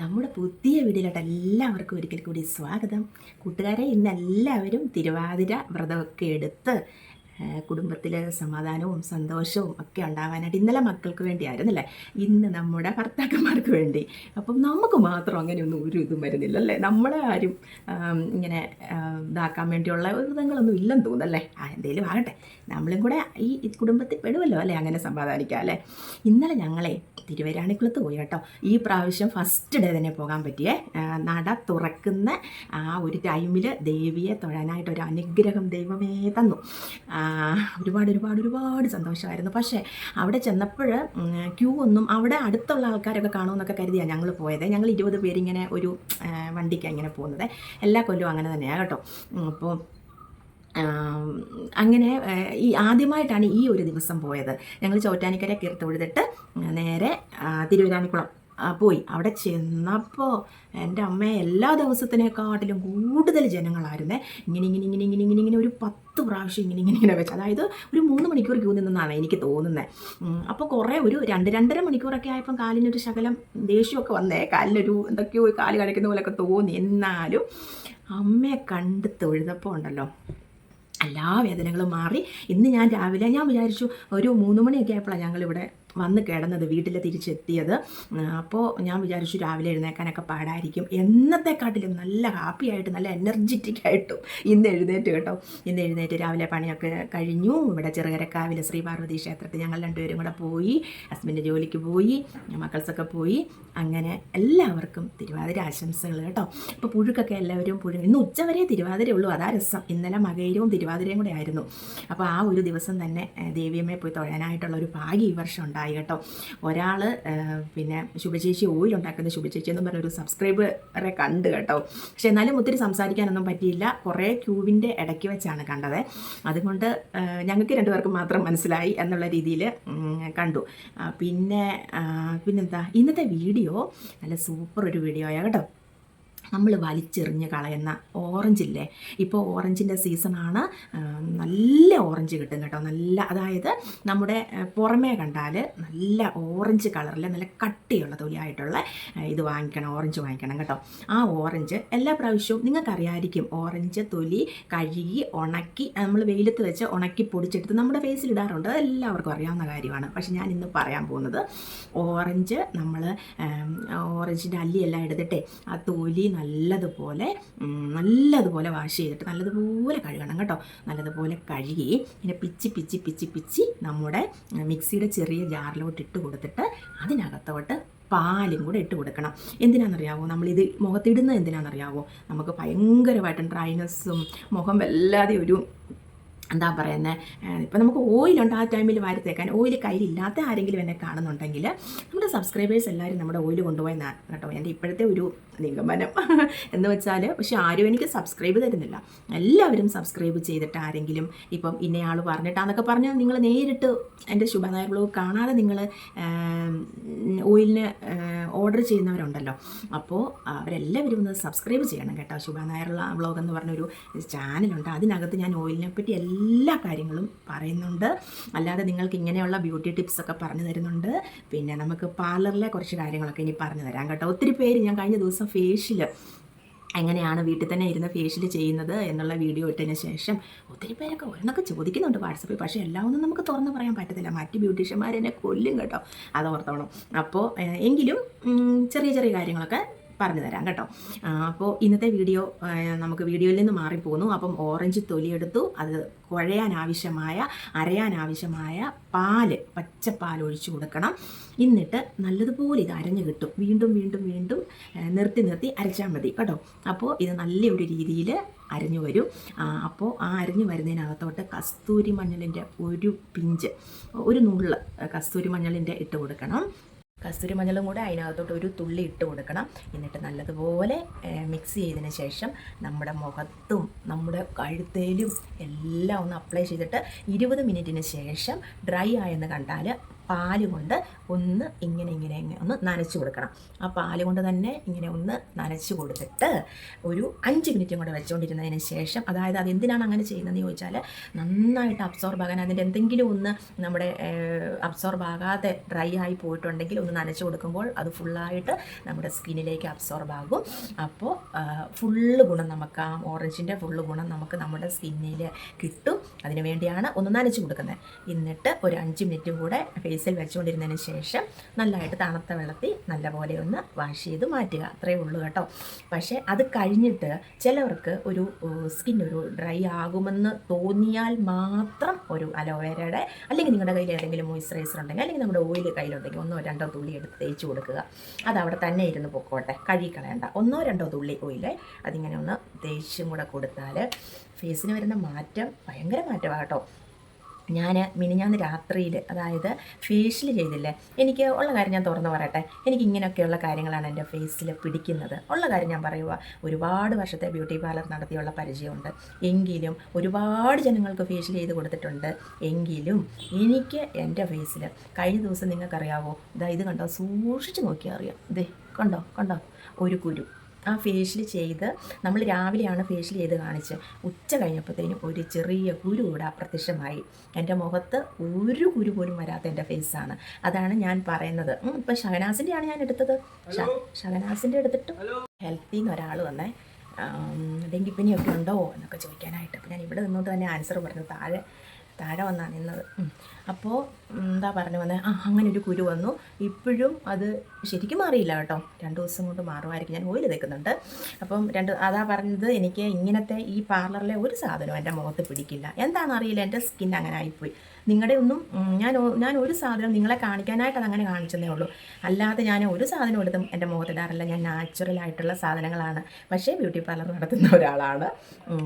നമ്മുടെ പുതിയ വീഡിയോയിലോട്ട് എല്ലാവർക്കും ഒരിക്കൽ കൂടി സ്വാഗതം. കൂട്ടുകാരെ ഇന്ന് എല്ലാവരും തിരുവാതിര വ്രതമൊക്കെ എടുത്ത് കുടുംബത്തിൽ സമാധാനവും സന്തോഷവും ഒക്കെ ഉണ്ടാവാനായിട്ട് ഇന്നലെ മക്കൾക്ക് വേണ്ടിയായിരുന്നല്ലേ ഇന്ന് നമ്മുടെ ഭർത്താക്കന്മാർക്ക് വേണ്ടി. അപ്പം നമുക്ക് മാത്രം അങ്ങനെയൊന്നും ഒരു ഇതും വരുന്നില്ല അല്ലേ? നമ്മളെ ആരും ഇങ്ങനെ ഇതാക്കാൻ വേണ്ടിയുള്ള വ്രതങ്ങളൊന്നും ഇല്ലെന്ന് തോന്നല്ലേ ആ എന്തേലും ആകട്ടെ. നമ്മളും കൂടെ ഈ കുടുംബത്തിൽ പെടുമല്ലോ അല്ലേ അങ്ങനെ സമാധാനിക്കാം അല്ലേ? ഇന്നലെ ഞങ്ങളെ തിരുവരാണിക്കുളത്ത് പോയി കേട്ടോ. ഈ പ്രാവശ്യം ഫസ്റ്റ് ഡേ തന്നെ പോകാൻ പറ്റിയേ. നട തുറക്കുന്ന ആ ഒരു ടൈമിൽ ദേവിയെ തൊഴാനായിട്ട് ഒരു അനുഗ്രഹം ദൈവമേ തന്നു. ഒരുപാട് ഒരുപാട് ഒരുപാട് സന്തോഷമായിരുന്നു. പക്ഷേ അവിടെ ചെന്നപ്പോൾ ക്യൂ ഒന്നും അവിടെ അടുത്തുള്ള ആൾക്കാരൊക്കെ കാണുമെന്നൊക്കെ കരുതിയാണ് ഞങ്ങൾ പോയത്. ഞങ്ങൾ ഇരുപത് പേരിങ്ങനെ ഒരു വണ്ടിക്ക് ഇങ്ങനെ പോകുന്നത്. എല്ലാ കൊല്ലവും അങ്ങനെ തന്നെയാണ് കേട്ടോ. അപ്പോൾ അങ്ങനെ ഈ ആദ്യമായിട്ടാണ് ഈ ഒരു ദിവസം പോയത്. ഞങ്ങൾ ചോറ്റാനിക്കര കീർത്ത് തൊഴുതിട്ട് നേരെ ആ, പോയി. അവിടെ ചെന്നപ്പോൾ എന്റെ അമ്മ എല്ലാ ദിവസത്തിനേക്കാട്ടിലും കൂടുതൽ ജനങ്ങളായിരുന്നേ. ഇങ്ങനെ ഇങ്ങനെ ഇങ്ങനെ ഇങ്ങനെ ഇങ്ങനെ ഇങ്ങനെ ഒരു പത്ത് പ്രാവശ്യം ഇങ്ങനെ ഇങ്ങനെ ഇങ്ങനെ വെച്ച്. അതായത് ഒരു മൂന്ന് മണിക്കൂർ ക്യൂ നിന്നാണ് എനിക്ക് തോന്നുന്നത് അപ്പോൾ കുറേ ഒരു രണ്ട് രണ്ടര മണിക്കൂറൊക്കെ ആയപ്പം കാലിനൊരു ശകലം ദേഷ്യമൊക്കെ വന്നേ. കാലിനൊരു എന്തൊക്കെയോ കാൽ കഴിക്കുന്ന പോലെയൊക്കെ തോന്നി. എന്നാലും അമ്മയെ കണ്ട് തൊഴുതപ്പോൾ ഉണ്ടല്ലോ. എല്ലാ വേദനകളും മാറി. ഇന്ന് ഞാൻ രാവിലെ ഞാൻ വിചാരിച്ചു ഒരു മൂന്ന് മണിയൊക്കെ ആയപ്പോഴാണ് ഞങ്ങളിവിടെ വന്ന് കിടന്നത് വീട്ടിൽ തിരിച്ചെത്തിയത്. അപ്പോൾ ഞാൻ വിചാരിച്ചു രാവിലെ എഴുന്നേക്കാനൊക്കെ പാടായിരിക്കും. എന്നത്തെക്കാട്ടിലും നല്ല ഹാപ്പി ആയിട്ട് നല്ല എനർജറ്റിക് ആയിട്ടും ഇന്ന് എഴുന്നേറ്റ് കേട്ടോ. ഇന്ന് എഴുന്നേറ്റ് രാവിലെ പണിയൊക്കെ കഴിഞ്ഞു. ഇവിടെ ചെറുകരക്കാവിലെ ശ്രീ പാർവതി ക്ഷേത്രത്തിൽ ഞങ്ങൾ രണ്ടുപേരും കൂടെ പോയി. ഹസ്ബൻഡ് ജോലിക്ക് പോയി. മക്കൾസൊക്കെ പോയി. അങ്ങനെ എല്ലാവർക്കും തിരുവാതിര ആശംസകൾ കേട്ടോ. ഇപ്പോൾ പുഴുക്കൊക്കെ എല്ലാവരും പുഴു ഇന്ന് ഉച്ചവരെ തിരുവാതിര ഉള്ളൂ. അതാ രസം. ഇന്നലെ മകയിരവും തിരുവാതിരയും കൂടെ ആയിരുന്നു. അപ്പോൾ ആ ഒരു ദിവസം തന്നെ ദേവിയമ്മയെ പോയി തൊഴാനായിട്ടുള്ള ഒരു ഭാഗ്യം ഈ വർഷം ഉണ്ടായി കേട്ടോ. ഒരാൾ പിന്നെ ശുഭചേച്ചി ഓയിൽ ഉണ്ടാക്കുന്ന ശുഭചേച്ചി എന്ന് പറഞ്ഞൊരു സബ്സ്ക്രൈബറെ കണ്ട് കേട്ടോ. പക്ഷെ എന്നാലും ഒത്തിരി സംസാരിക്കാനൊന്നും പറ്റിയില്ല. കുറേ ക്യൂവിന്റെ ഇടയ്ക്ക് വെച്ചാണ് കണ്ടത്. അതുകൊണ്ട് ഞങ്ങൾക്ക് രണ്ടുപേർക്കും മാത്രം മനസ്സിലായി എന്നുള്ള രീതിയിൽ കണ്ടു. പിന്നെ പിന്നെന്താ? ഇന്നത്തെ വീഡിയോ നല്ല സൂപ്പർ ഒരു വീഡിയോ ആയ കേട്ടോ. നമ്മൾ വലിച്ചെറിഞ്ഞ് കളയുന്ന ഓറഞ്ചില്ലേ ഇപ്പോൾ ഓറഞ്ചിന്റെ സീസണാണ് നല്ല ഓറഞ്ച് കിട്ടും കേട്ടോ. നല്ല അതായത് നമ്മുടെ പുറമേ കണ്ടാൽ നല്ല ഓറഞ്ച് കളറിൽ നല്ല കട്ടിയുള്ള തൊലിയായിട്ടുള്ള ഇത് വാങ്ങിക്കണം ഓറഞ്ച് വാങ്ങിക്കണം കേട്ടോ. ആ ഓറഞ്ച് എല്ലാ പ്രാവശ്യവും നിങ്ങൾക്കറിയായിരിക്കും ഓറഞ്ച് തൊലി കഴുകി ഉണക്കി നമ്മൾ വെയിലത്ത് വെച്ച് ഉണക്കി പൊടിച്ചെടുത്ത് നമ്മുടെ ഫേസിൽ ഇടാറുണ്ട്. എല്ലാവർക്കും അറിയാവുന്ന കാര്യമാണ്. പക്ഷേ ഞാൻ ഇന്ന് പറയാൻ പോകുന്നത് ഓറഞ്ച് നമ്മൾ ഓറഞ്ചിന്റെ അല്ലിയെല്ലാം എടുത്തിട്ടേ ആ തൊലി നല്ലതുപോലെ നല്ലതുപോലെ വാഷ് ചെയ്തിട്ട് നല്ലതുപോലെ കഴുകണം കേട്ടോ. നല്ലതുപോലെ കഴുകി പിന്നെ പിച്ചി പിച്ചി പിച്ചി പിച്ചി നമ്മുടെ മിക്സിയുടെ ചെറിയ ജാറിലോട്ട് ഇട്ട് കൊടുത്തിട്ട് അതിനകത്തോട്ട് പാലും കൂടെ ഇട്ട് കൊടുക്കണം. എന്തിനാണെന്നറിയാവോ? നമ്മളിത് മുഖത്തിടുന്നത് എന്തിനാണെന്നറിയാവോ? നമുക്ക് ഭയങ്കരമായിട്ടും ഡ്രൈനെസ്സും മുഖം വല്ലാതെ ഒരു എന്താ പറയുന്നത് ഇപ്പം നമുക്ക് ഓയിലുണ്ട് ആ ടൈമിൽ വാരി തേക്കാൻ ഓയിൽ കയ്യിലില്ലാത്ത ആരെങ്കിലും എന്നെ കാണുന്നുണ്ടെങ്കിൽ നമ്മുടെ സബ്സ്ക്രൈബേഴ്സ് എല്ലാവരും നമ്മുടെ ഓയിൽ കൊണ്ടുപോയി കേട്ടോ. എന്റെ ഇപ്പോഴത്തെ ഒരു നിഗമനം എന്ന് വെച്ചാൽ പക്ഷെ ആരും എനിക്ക് സബ്സ്ക്രൈബ് തരുന്നില്ല. എല്ലാവരും സബ്സ്ക്രൈബ് ചെയ്തിട്ട് ആരെങ്കിലും ഇപ്പം ഇന്നയാൾ പറഞ്ഞിട്ടാന്നൊക്കെ പറഞ്ഞാൽ നിങ്ങൾ നേരിട്ട് എന്റെ ശുഭനായർ ബ്ലോഗ് കാണാതെ നിങ്ങൾ ഓയിലിന് ഓർഡർ ചെയ്യുന്നവരുണ്ടല്ലോ. അപ്പോൾ അവരെല്ലാവരും ഒന്ന് സബ്സ്ക്രൈബ് ചെയ്യണം കേട്ടോ. ശുഭ ശുഭനായർ വ്ളോഗ് എന്ന് പറഞ്ഞൊരു ചാനലുണ്ട് അതിനകത്ത് ഞാൻ ഓയിലിനെ പറ്റി എല്ലാ കാര്യങ്ങളും പറയുന്നുണ്ട്. അല്ലാതെ നിങ്ങൾക്ക് ഇങ്ങനെയുള്ള ബ്യൂട്ടി ടിപ്സൊക്കെ പറഞ്ഞു തരുന്നുണ്ട്. പിന്നെ നമുക്ക് പാർലറിലെ കുറച്ച് കാര്യങ്ങളൊക്കെ ഇനി പറഞ്ഞു തരാം കേട്ടോ. ഒത്തിരി പേര് ഞാൻ കഴിഞ്ഞ ദിവസം ഫേഷ്യൽ എങ്ങനെയാണ് വീട്ടിൽ തന്നെ ഇരുന്ന് ഫേഷ്യൽ ചെയ്യുന്നത് എന്നുള്ള വീഡിയോ ഇട്ടതിന് ശേഷം ഒത്തിരി പേരൊക്കെ ഒരെണ്ണൊക്കെ ചോദിക്കുന്നുണ്ട് വാട്സപ്പിൽ. പക്ഷേ എല്ലാം ഒന്നും നമുക്ക് തുറന്ന് പറയാൻ പറ്റത്തില്ല. മറ്റ് ബ്യൂട്ടീഷ്യന്മാർ എന്നെ കൊല്ലും കേട്ടോ. അത് ഓർത്തോണം. അപ്പോൾ എങ്കിലും ചെറിയ ചെറിയ കാര്യങ്ങളൊക്കെ പറഞ്ഞു തരാം കേട്ടോ. അപ്പോൾ ഇന്നത്തെ വീഡിയോ നമുക്ക് വീഡിയോയിൽ നിന്ന് മാറിപ്പോകുന്നു. അപ്പം ഓറഞ്ച് തൊലിയെടുത്തു. അത് അരയാൻ ആവശ്യമായ പാൽ പച്ചപ്പാൽ ഒഴിച്ചു കൊടുക്കണം. എന്നിട്ട് നല്ലതുപോലെ ഇത് അരഞ്ഞു കിട്ടും. വീണ്ടും വീണ്ടും വീണ്ടും നിർത്തി നിർത്തി അരച്ചാൽ മതി കേട്ടോ. അപ്പോൾ ഇത് നല്ലൊരു രീതിയിൽ അരഞ്ഞു വരും. അപ്പോൾ ആ അരഞ്ഞു വരുന്നതിനകത്തോട്ട് കസ്തൂരി മഞ്ഞളിന്റെ ഒരു പിഞ്ച് ഒരു നുള്ള് കസ്തൂരി മഞ്ഞളിന്റെ ഇട്ട് കൊടുക്കണം. കസ്തൂരി മഞ്ഞളും കൂടെ അതിനകത്തോട്ട് ഒരു തുള്ളി ഇട്ട് കൊടുക്കണം. എന്നിട്ട് നല്ലതുപോലെ മിക്സ് ചെയ്തതിന് ശേഷം നമ്മുടെ മുഖത്തും നമ്മുടെ കഴുത്തേലും എല്ലാം ഒന്ന് അപ്ലൈ ചെയ്തിട്ട് ഇരുപത് മിനിറ്റിന് ശേഷം ഡ്രൈ ആയെന്ന് കണ്ടാൽ പാൽ കൊണ്ട് ഒന്ന് ഇങ്ങനെ ഇങ്ങനെ ഇങ്ങനെ ഒന്ന് നനച്ച് കൊടുക്കണം. ആ പാൽ കൊണ്ട് തന്നെ ഇങ്ങനെ ഒന്ന് നനച്ച് കൊടുത്തിട്ട് ഒരു അഞ്ച് മിനിറ്റ് കൂടെ വെച്ചുകൊണ്ടിരുന്നതിന് ശേഷം അതായത് അത് എന്തിനാണ് അങ്ങനെ ചെയ്യുന്നതെന്ന് ചോദിച്ചാൽ നന്നായിട്ട് അബ്സോർബ് ആകാൻ അതിന്റെ എന്തെങ്കിലും ഒന്ന് നമ്മുടെ അബ്സോർബ് ആകാതെ ഡ്രൈ ആയി പോയിട്ടുണ്ടെങ്കിൽ ഒന്ന് നനച്ച് കൊടുക്കുമ്പോൾ അത് ഫുള്ളായിട്ട് നമ്മുടെ സ്കിന്നിലേക്ക് അബ്സോർബ് ആകും. അപ്പോൾ ഫുള്ള് ഗുണം നമുക്ക് ആ ഓറഞ്ചിന്റെ ഫുള്ള് ഗുണം നമുക്ക് നമ്മുടെ സ്കിന്നിൽ കിട്ടും. അതിന് വേണ്ടിയാണ് ഒന്ന് നനച്ച് കൊടുക്കുന്നത്. എന്നിട്ട് ഒരു അഞ്ച് മിനിറ്റും കൂടെ ഫേസിൽ വെച്ചുകൊണ്ടിരുന്നതിന് ശേഷം നല്ലതായിട്ട് തണുത്ത വെള്ളത്തിൽ നല്ലപോലെ ഒന്ന് വാഷ് ചെയ്ത് മാറ്റുക. അത്രയേ ഉള്ളൂ കേട്ടോ. പക്ഷേ അത് കഴിഞ്ഞിട്ട് ചിലവർക്ക് ഒരു സ്കിൻ ഒരു ഡ്രൈ ആകുമെന്ന് തോന്നിയാൽ മാത്രം ഒരു അലോവേരയുടെ അല്ലെങ്കിൽ നിങ്ങളുടെ കയ്യിൽ ഏതെങ്കിലും മോയ്സ്ചറൈസർ ഉണ്ടെങ്കിൽ അല്ലെങ്കിൽ നമ്മുടെ ഓയിൽ കയ്യിലുണ്ടെങ്കിൽ ഒന്നോ രണ്ടോ തുള്ളി എടുത്ത് തേച്ച് കൊടുക്കുക. അത് അവിടെ തന്നെ ഇരുന്ന് പൊക്കോട്ടെ. കഴിക്കളയണ്ട ഒന്നോ രണ്ടോ തുള്ളി ഓയിൽ അതിങ്ങനെ ഒന്ന് തേച്ചും കൂടെ കൊടുത്താൽ ഫേസിന് വരുന്ന മാറ്റം ഭയങ്കര മാറ്റമാണ് കേട്ടോ. ഞാൻ മിനിഞ്ഞാന്ന് രാത്രിയിൽ അതായത് ഫേഷ്യൽ ചെയ്തില്ലേ? എനിക്ക് ഉള്ള കാര്യം ഞാൻ തുറന്നു പറയട്ടെ. എനിക്ക് ഇങ്ങനെയൊക്കെയുള്ള കാര്യങ്ങളാണ് എന്റെ ഫേസിൽ പിടിക്കുന്നത്. ഉള്ള കാര്യം ഞാൻ പറയുക ഒരുപാട് വർഷത്തെ ബ്യൂട്ടി പാർലർ നടത്തിയുള്ള പരിചയമുണ്ട്. എങ്കിലും ഒരുപാട് ജനങ്ങൾക്ക് ഫേഷ്യൽ ചെയ്ത് കൊടുത്തിട്ടുണ്ട്. എങ്കിലും എനിക്ക് എന്റെ ഫേസിൽ കഴിഞ്ഞ ദിവസം നിങ്ങൾക്കറിയാവോ? ഇതാ ഇത് കണ്ടോ? സൂക്ഷിച്ച് നോക്കിയാൽ അറിയാം. ഇതേ കണ്ടോ? കണ്ടോ? ഒരു കുരു. ആ ഫേഷ്യൽ ചെയ്ത് നമ്മൾ രാവിലെയാണ് ഫേഷ്യൽ ചെയ്ത് കാണിച്ച് ഉച്ച കഴിഞ്ഞപ്പോഴത്തേനും ഒരു ചെറിയ കുരു കൂടെ അപ്രത്യക്ഷമായി. എന്റെ മുഖത്ത് ഒരു കുരു പോലും വരാത്ത എന്റെ ഫേസാണ് അതാണ് ഞാൻ പറയുന്നത്. ഇപ്പം ഷഹനാസിന്റെയാണ് ഞാൻ എടുത്തത്. ഷഹനാസിന്റെ എടുത്തിട്ട് ഹെൽത്തിൽ നിന്ന് ഒരാൾ വന്നേ. ഡെങ്കിപ്പനിയൊക്കെ ഉണ്ടോ എന്നൊക്കെ ചോദിക്കാനായിട്ട്. അപ്പം ഞാൻ ഇവിടെ നിന്നുകൊണ്ട് തന്നെ ആൻസർ പറഞ്ഞു. താഴെ താഴെ വന്നാണ് നിന്നത്. അപ്പോൾ എന്താ പറഞ്ഞു വന്നത് ആ അങ്ങനെ ഒരു കുരു വന്നു. ഇപ്പോഴും അത് ശരിക്കും മാറിയില്ല കേട്ടോ. രണ്ട് ദിവസം കൊണ്ട് മാറുമായിരിക്കും. ഞാൻ ഓയിൽ തേക്കുന്നുണ്ട്. അപ്പം രണ്ട് അതാ പറഞ്ഞത് എനിക്ക് ഇങ്ങനത്തെ ഈ പാർലറിലെ ഒരു സാധനവും എന്റെ മുഖത്ത് പിടിക്കില്ല. എന്താണെന്ന് അറിയില്ല എന്റെ സ്കിൻ അങ്ങനെ ആയിപ്പോയി. നിങ്ങളുടെ ഒന്നും ഞാൻ ഞാൻ ഒരു സാധനം നിങ്ങളെ കാണിക്കാനായിട്ട് അതങ്ങനെ കാണിച്ചതേ ഉള്ളൂ. അല്ലാതെ ഞാൻ ഒരു സാധനം എടുത്തും എന്റെ മുഖത്തിടാറില്ല ഞാൻ നാച്ചുറൽ ആയിട്ടുള്ള സാധനങ്ങളാണ്. പക്ഷേ ബ്യൂട്ടി പാർലർ നടത്തുന്ന ഒരാളാണ്.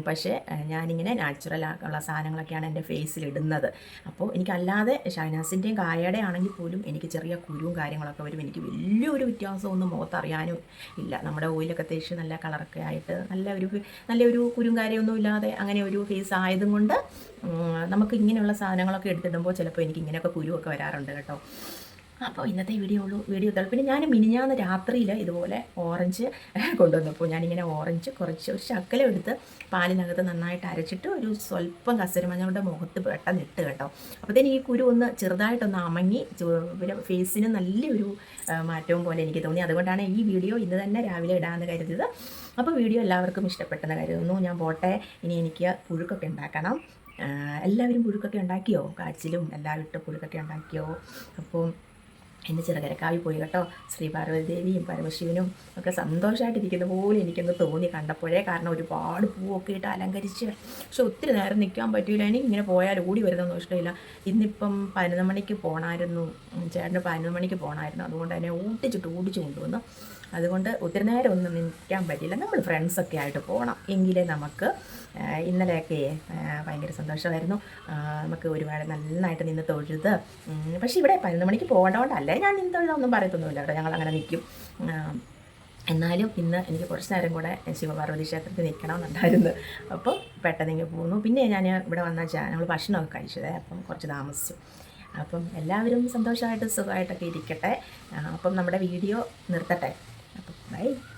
പക്ഷേ ഞാനിങ്ങനെ നാച്ചുറൽ സാധനങ്ങളൊക്കെയാണ് എന്റെ ഫേസിൽ ഇടുന്നത്. അപ്പോൾ എനിക്കല്ലാതെ ഷൈനാസിന്റെയും കായയുടെ ആണെങ്കിൽ പോലും എനിക്ക് ചെറിയ കുരുവും കാര്യങ്ങളൊക്കെ വരും. എനിക്ക് വലിയൊരു വ്യത്യാസമൊന്നും മുഖത്ത് അറിയാനും ഇല്ല. നമ്മുടെ ഓയിലൊക്കെ തേച്ച് നല്ല കളറൊക്കെ ആയിട്ട് നല്ല ഒരു നല്ലൊരു കുരും കാര്യമൊന്നും ഇല്ലാതെ അങ്ങനെ ഒരു ഫേസ് ആയതും കൊണ്ട് നമുക്ക് ഇങ്ങനെയുള്ള സാധനങ്ങളൊക്കെ എടുത്തിടുമ്പോൾ ചിലപ്പോൾ എനിക്ക് ഇങ്ങനെയൊക്കെ കുരുവൊക്കെ വരാറുണ്ട് കേട്ടോ. അപ്പോൾ ഇന്നത്തെ വീഡിയോ ഉള്ളൂ. വീഡിയോ ഇതാണ്. പിന്നെ ഞാൻ മിനിഞ്ഞാന്ന് രാത്രിയിൽ ഇതുപോലെ ഓറഞ്ച് കൊണ്ടുവന്നപ്പോൾ ഞാനിങ്ങനെ ഓറഞ്ച് കുറച്ച് ഒരു ശക്കലം എടുത്ത് പാലിനകത്ത് നന്നായിട്ട് അരച്ചിട്ട് ഒരു സ്വല്പം കസരമഞ്ഞളുടെ മുഖത്ത് പെട്ടെന്ന് ഇട്ട് കേട്ടോ. അപ്പോഴത്തേന് ഈ കുരു ഒന്ന് ചെറുതായിട്ടൊന്ന് അമങ്ങി പിന്നെ ഫേസിന് നല്ലൊരു മാറ്റവും പോലെ എനിക്ക് തോന്നി. അതുകൊണ്ടാണ് ഈ വീഡിയോ ഇന്ന് തന്നെ രാവിലെ ഇടാമെന്ന് കരുതിയത്. അപ്പോൾ വീഡിയോ എല്ലാവർക്കും ഇഷ്ടപ്പെട്ടെന്ന് കരുതുന്നു. ഞാൻ പോട്ടെ. ഇനി എനിക്ക് പുഴുക്കൊക്കെ ഉണ്ടാക്കണം. എല്ലാവരും പുഴുക്കൊക്കെ ഉണ്ടാക്കിയോ? കാച്ചിലും എല്ലാം ഇട്ട് പുഴുക്കൊക്കെ ഉണ്ടാക്കിയോ? അപ്പോൾ എന്റെ ചെറുകരക്കാവി പോയി കേട്ടോ. ശ്രീ പാർവതി ദേവിയും പരമശിവനും ഒക്കെ സന്തോഷമായിട്ടിരിക്കുന്ന പോലെ എനിക്കൊന്ന് തോന്നി കണ്ടപ്പോഴേ കാരണം ഒരുപാട് പൂവൊക്കെ ഇട്ട് അലങ്കരിച്ച്. പക്ഷെ ഒത്തിരി നേരം നിൽക്കാൻ പറ്റിയില്ല എനിക്ക് ഇങ്ങനെ പോയാൽ ഓടി വരുന്നൊന്നും ഇഷ്ടമില്ല. ഇന്നിപ്പം പതിനൊന്ന് മണിക്ക് പോകണമായിരുന്നു ചേട്ടന് പതിനൊന്ന് മണിക്ക് പോകണമായിരുന്നു അതുകൊണ്ട് തന്നെ ഓടിച്ചിട്ട് ഓടിച്ചു കൊണ്ടുവന്നു. അതുകൊണ്ട് ഒത്തിരി നേരം ഒന്നും നിൽക്കാൻ പറ്റില്ല. നമ്മൾ ഫ്രണ്ട്സൊക്കെ ആയിട്ട് പോകണം എങ്കിലേ നമുക്ക് ഇന്നലെയൊക്കെ ഭയങ്കര സന്തോഷമായിരുന്നു. നമുക്ക് ഒരുപാട് നന്നായിട്ട് നിന്ന് തൊഴുത് പക്ഷേ ഇവിടെ പതിനൊന്ന് മണിക്ക് പോകേണ്ടതുകൊണ്ടല്ലേ. ഞാൻ നിന്ന് തൊഴിലൊന്നും പറയത്തൊന്നുമില്ല. കേട്ടോ ഞങ്ങൾ അങ്ങനെ നിൽക്കും എന്നാലും ഇന്ന് എനിക്ക് കുറച്ച് നേരം കൂടെ ശിവപാർവതി ക്ഷേത്രത്തിൽ നിൽക്കണമെന്നുണ്ടായിരുന്നു. അപ്പോൾ പെട്ടെന്ന് ഇങ്ങനെ പോന്നു. പിന്നെ ഞാൻ ഇവിടെ വന്ന വെച്ചാൽ ഞങ്ങൾ ഭക്ഷണമൊക്കെ കഴിച്ചത്. അപ്പം കുറച്ച് താമസിച്ചു. അപ്പം എല്ലാവരും സന്തോഷമായിട്ട് സുഖമായിട്ടൊക്കെ ഇരിക്കട്ടെ. അപ്പം നമ്മുടെ വീഡിയോ നിർത്തട്ടെ. അപ്പം ബൈ